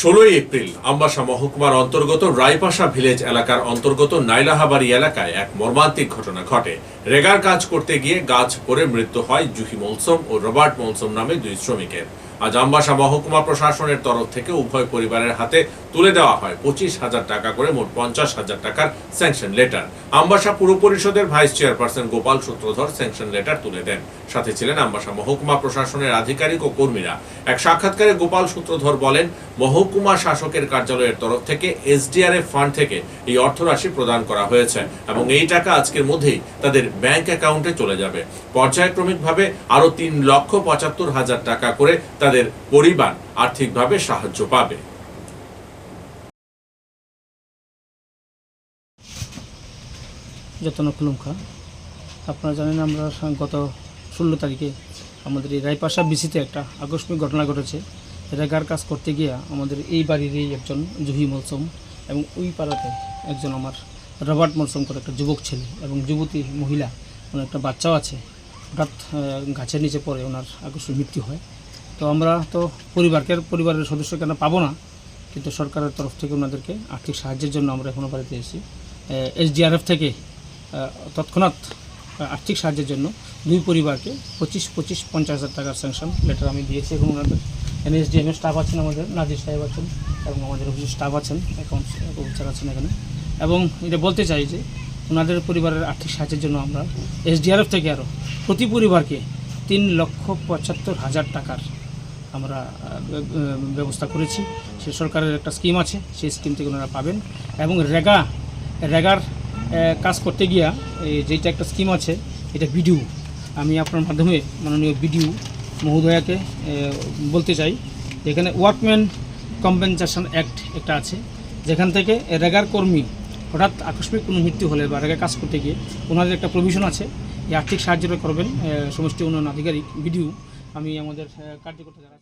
ষোলোই এপ্রিল আম্বাসা মহকুমার অন্তর্গত রায়পাশা ভিলেজ এলাকার অন্তর্গত নাইলাহাবাড়ি এলাকায় এক মর্মান্তিক ঘটনা ঘটে। রেগার কাজ করতে গিয়ে গাছ পরে মৃত্যু হয় জুহি মৌসুম ও রবার্ট মৌসুম নামে দুই শ্রমিকের। আজ আমবাসা মহকুমা প্রশাসনের তরফ থেকে উভয় পরিবারের হাতে তুলে দেওয়া হয় পঁচিশ হাজার টাকা করে মোট পঞ্চাশ হাজার টাকার স্যাংশন লেটার আমবাসা পুর পরিষদের vice chairperson Gopal Sutradhar sanction letter তুলে দেন। সাথে ছিলেন আমবাসা মহকুমা প্রশাসনের আধিকারিক ও কর্মীরা। এক সাক্ষাৎকারে গোপাল সূত্রধর বলেন, মহকুমা শাসকের কার্যালয়ের তরফ থেকে এসডিআরএফ ফান্ড থেকে এই অর্থরাশি প্রদান করা হয়েছে এবং এই টাকা আজকের মধ্যেই তাদের ব্যাংক অ্যাকাউন্টে চলে যাবে। পর্যায়ক্রমিকভাবে আরও তিন লক্ষ পঁচাত্তর হাজার টাকা করে তাদের পরিবার আর্থিকভাবে সাহায্য পাবে। যতন খুলুমখা আপনারা জানেন আমরা গত ষোলো তারিখে আমাদের এই রায়পাশা বিসিতে একটা আকস্মিক ঘটনা ঘটেছে। রেগার কাজ করতে গিয়া আমাদের এই বাড়িরই একজন জুহি মলসম এবং ওই পাড়াতে একজন আমার রবার্ট মলসম করে একটা যুবক ছেলে এবং যুবতী মহিলা, ওনার একটা বাচ্চাও আছে। হঠাৎ গাছের নিচে পড়ে ওনার আকস্মিক মৃত্যু হয়। তো আমরা তো পরিবারকে, পরিবারের সদস্য কেন পাবো না, কিন্তু সরকারের তরফ থেকে ওনাদেরকে আর্থিক সাহায্যের জন্য আমরা এখনও বাড়িতে এসেছি। এসডিআরএফ থেকে তৎক্ষণাৎ আর্থিক সাহায্যের জন্য দুই পরিবারকে পঁচিশ পঁচিশ, পঞ্চাশ হাজার টাকার স্যাংশন লেটার আমি দিয়েছি এবং ওনাদের। এনএসডিএম স্টাফ আছেন আমাদের, নাজির সাহেব আছেন এবং আমাদের অফিসের স্টাফ আছেন অ্যাকাউন্টস অফিসার আছেন এখানে। এবং এটা বলতে চাই যে ওনাদের পরিবারের আর্থিক সাহায্যের জন্য আমরা এসডিআরএফ থেকে আরও প্রতি পরিবারকে তিন লক্ষ পঁচাত্তর হাজার টাকার আমরা ব্যবস্থা করেছি। সে সরকারের একটা স্কিম আছে, সেই স্কিম থেকে ওনারা পাবেন। এবং রেগা, রেগার কাজ করতে গিয়া এই যেটা একটা স্কিম আছে, এটা বিডিউ। আমি আপনার মাধ্যমে মাননীয় বিডিউ মহোদয়াকে বলতে চাই এখানে ওয়ার্কম্যান কম্পেনসেশন অ্যাক্ট একটা আছে, যেখান থেকে রেগার কর্মী হঠাৎ আকস্মিক কোনো মৃত্যু হলে বা রেগা কাজ করতে গিয়ে ওনাদের একটা প্রভিশন আছে, এই আর্থিক সাহায্যটা করবেন সমষ্টি উন্নয়ন আধিকারিক বিডিও আমি আমাদের কার্যকর্তা যারা